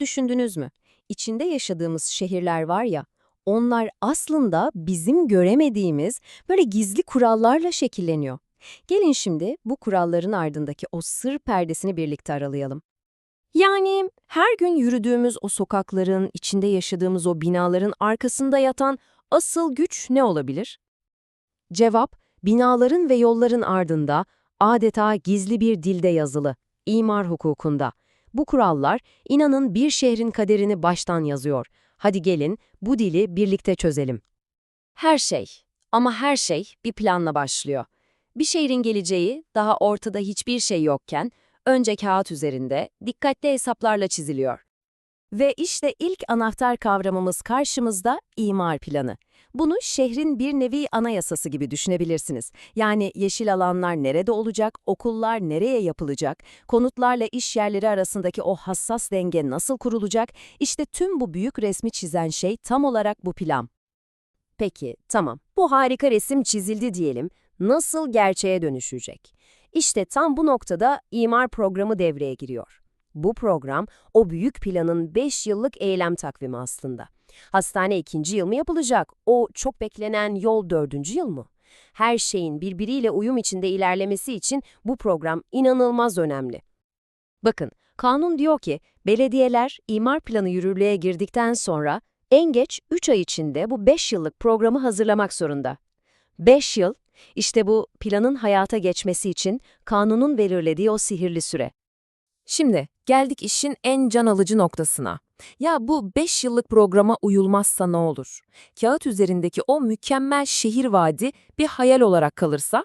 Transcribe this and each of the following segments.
Düşündünüz mü? İçinde yaşadığımız şehirler var ya, onlar aslında bizim göremediğimiz böyle gizli kurallarla şekilleniyor. Gelin şimdi bu kuralların ardındaki o sır perdesini birlikte aralayalım. Yani her gün yürüdüğümüz o sokakların, içinde yaşadığımız o binaların arkasında yatan asıl güç ne olabilir? Cevap, binaların ve yolların ardında adeta gizli bir dilde yazılı, imar hukukunda. Bu kurallar, inanın bir şehrin kaderini baştan yazıyor. Hadi gelin bu dili birlikte çözelim. Her şey, ama her şey bir planla başlıyor. Bir şehrin geleceği daha ortada hiçbir şey yokken, önce kağıt üzerinde dikkatli hesaplarla çiziliyor. Ve işte ilk anahtar kavramımız karşımızda imar planı. Bunu şehrin bir nevi anayasası gibi düşünebilirsiniz. Yani yeşil alanlar nerede olacak, okullar nereye yapılacak, konutlarla iş yerleri arasındaki o hassas denge nasıl kurulacak, işte tüm bu büyük resmi çizen şey tam olarak bu plan. Peki, tamam. Bu harika resim çizildi diyelim. Nasıl gerçeğe dönüşecek? İşte tam bu noktada imar programı devreye giriyor. Bu program, o büyük planın 5 yıllık eylem takvimi aslında. Hastane ikinci yıl mı yapılacak? O çok beklenen yol dördüncü yıl mı? Her şeyin birbiriyle uyum içinde ilerlemesi için bu program inanılmaz önemli. Bakın, kanun diyor ki, belediyeler imar planı yürürlüğe girdikten sonra en geç 3 ay içinde bu 5 yıllık programı hazırlamak zorunda. 5 yıl, işte bu planın hayata geçmesi için kanunun belirlediği o sihirli süre. Şimdi geldik işin en can alıcı noktasına. Ya bu 5 yıllık programa uyulmazsa ne olur? Kağıt üzerindeki o mükemmel şehir vaadi bir hayal olarak kalırsa?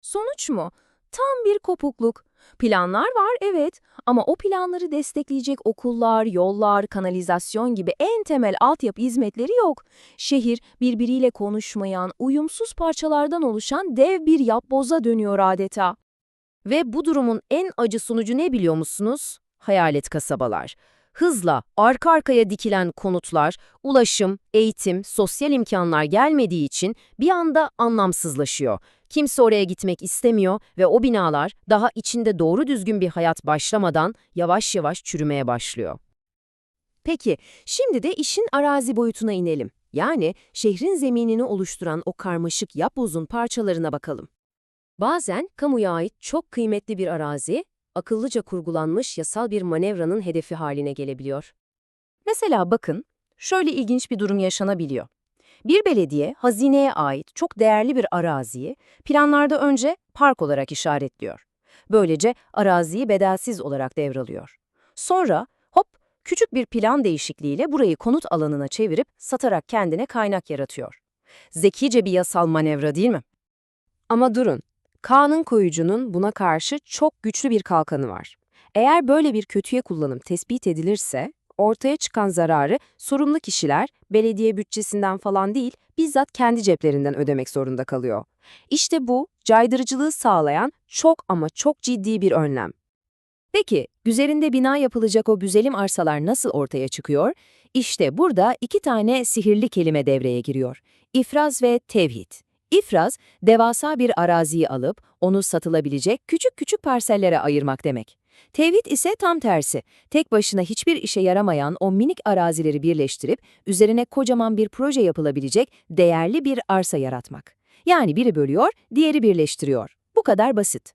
Sonuç mu? Tam bir kopukluk. Planlar var evet ama o planları destekleyecek okullar, yollar, kanalizasyon gibi en temel altyapı hizmetleri yok. Şehir birbiriyle konuşmayan, uyumsuz parçalardan oluşan dev bir yapboza dönüyor adeta. Ve bu durumun en acı sonucu ne biliyor musunuz? Hayalet kasabalar. Hızla arka arkaya dikilen konutlar, ulaşım, eğitim, sosyal imkanlar gelmediği için bir anda anlamsızlaşıyor. Kimse oraya gitmek istemiyor ve o binalar daha içinde doğru düzgün bir hayat başlamadan yavaş yavaş çürümeye başlıyor. Peki, şimdi de işin arazi boyutuna inelim. Yani şehrin zeminini oluşturan o karmaşık yapbozun parçalarına bakalım. Bazen kamuya ait çok kıymetli bir arazi, akıllıca kurgulanmış yasal bir manevranın hedefi haline gelebiliyor. Mesela bakın, şöyle ilginç bir durum yaşanabiliyor. Bir belediye, hazineye ait çok değerli bir araziyi planlarda önce park olarak işaretliyor. Böylece araziyi bedelsiz olarak devralıyor. Sonra hop küçük bir plan değişikliğiyle burayı konut alanına çevirip satarak kendine kaynak yaratıyor. Zekice bir yasal manevra değil mi? Ama durun, kanun koyucunun buna karşı çok güçlü bir kalkanı var. Eğer böyle bir kötüye kullanım tespit edilirse, ortaya çıkan zararı sorumlu kişiler belediye bütçesinden falan değil, bizzat kendi ceplerinden ödemek zorunda kalıyor. İşte bu, caydırıcılığı sağlayan çok ama çok ciddi bir önlem. Peki, üzerinde bina yapılacak o güzelim arsalar nasıl ortaya çıkıyor? İşte burada iki tane sihirli kelime devreye giriyor. İfraz ve tevhid. İfraz, devasa bir araziyi alıp onu satılabilecek küçük küçük parsellere ayırmak demek. Tevhid ise tam tersi. Tek başına hiçbir işe yaramayan o minik arazileri birleştirip üzerine kocaman bir proje yapılabilecek değerli bir arsa yaratmak. Yani biri bölüyor, diğeri birleştiriyor. Bu kadar basit.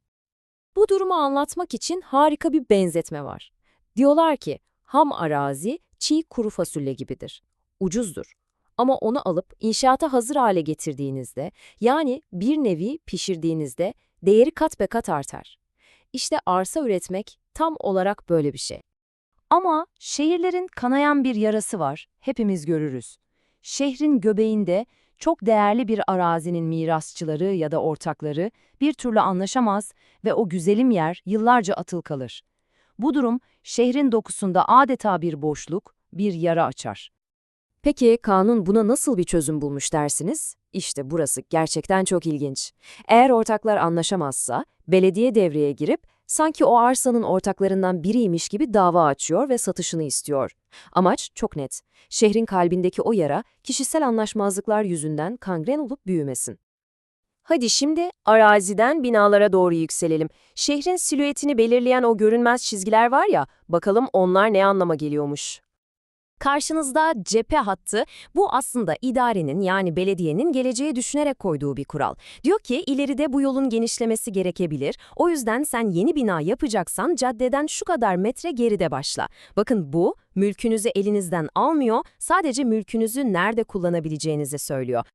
Bu durumu anlatmak için harika bir benzetme var. Diyorlar ki ham arazi çiğ kuru fasulye gibidir. Ucuzdur. Ama onu alıp inşaata hazır hale getirdiğinizde, yani bir nevi pişirdiğinizde değeri kat be kat artar. İşte arsa üretmek tam olarak böyle bir şey. Ama şehirlerin kanayan bir yarası var, hepimiz görürüz. Şehrin göbeğinde çok değerli bir arazinin mirasçıları ya da ortakları bir türlü anlaşamaz ve o güzelim yer yıllarca atıl kalır. Bu durum şehrin dokusunda adeta bir boşluk, bir yara açar. Peki kanun buna nasıl bir çözüm bulmuş dersiniz? İşte burası gerçekten çok ilginç. Eğer ortaklar anlaşamazsa, belediye devreye girip sanki o arsanın ortaklarından biriymiş gibi dava açıyor ve satışını istiyor. Amaç çok net. Şehrin kalbindeki o yara kişisel anlaşmazlıklar yüzünden kangren olup büyümesin. Hadi şimdi araziden binalara doğru yükselelim. Şehrin silüetini belirleyen o görünmez çizgiler var ya, bakalım onlar ne anlama geliyormuş. Karşınızda cephe hattı, bu aslında idarenin yani belediyenin geleceği düşünerek koyduğu bir kural. Diyor ki ileride bu yolun genişlemesi gerekebilir, o yüzden sen yeni bina yapacaksan caddeden şu kadar metre geride başla. Bakın bu, mülkünüzü elinizden almıyor, sadece mülkünüzü nerede kullanabileceğinizi söylüyor.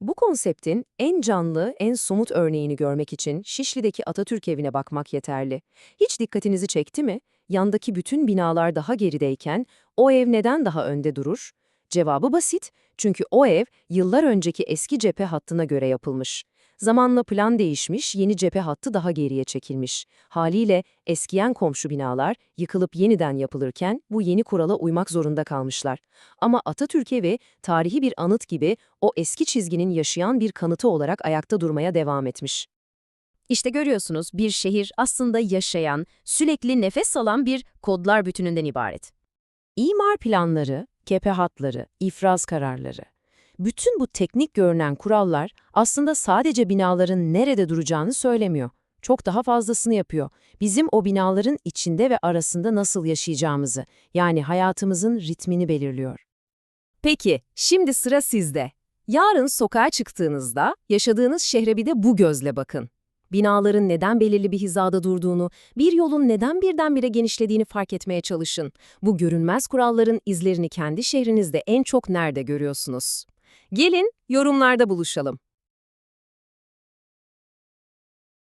Bu konseptin en canlı, en somut örneğini görmek için Şişli'deki Atatürk evine bakmak yeterli. Hiç dikkatinizi çekti mi? Yandaki bütün binalar daha gerideyken o ev neden daha önde durur? Cevabı basit. Çünkü o ev yıllar önceki eski cephe hattına göre yapılmış. Zamanla plan değişmiş, yeni cephe hattı daha geriye çekilmiş. Haliyle eskiyen komşu binalar yıkılıp yeniden yapılırken bu yeni kurala uymak zorunda kalmışlar. Ama Atatürk evi tarihi bir anıt gibi o eski çizginin yaşayan bir kanıtı olarak ayakta durmaya devam etmiş. İşte görüyorsunuz bir şehir aslında yaşayan, sürekli nefes alan bir kodlar bütününden ibaret. İmar planları, kepe hatları, ifraz kararları. Bütün bu teknik görünen kurallar aslında sadece binaların nerede duracağını söylemiyor. Çok daha fazlasını yapıyor. Bizim o binaların içinde ve arasında nasıl yaşayacağımızı, yani hayatımızın ritmini belirliyor. Peki, şimdi sıra sizde. Yarın sokağa çıktığınızda yaşadığınız şehre bir de bu gözle bakın. Binaların neden belirli bir hizada durduğunu, bir yolun neden birdenbire genişlediğini fark etmeye çalışın. Bu görünmez kuralların izlerini kendi şehrinizde en çok nerede görüyorsunuz? Gelin yorumlarda buluşalım.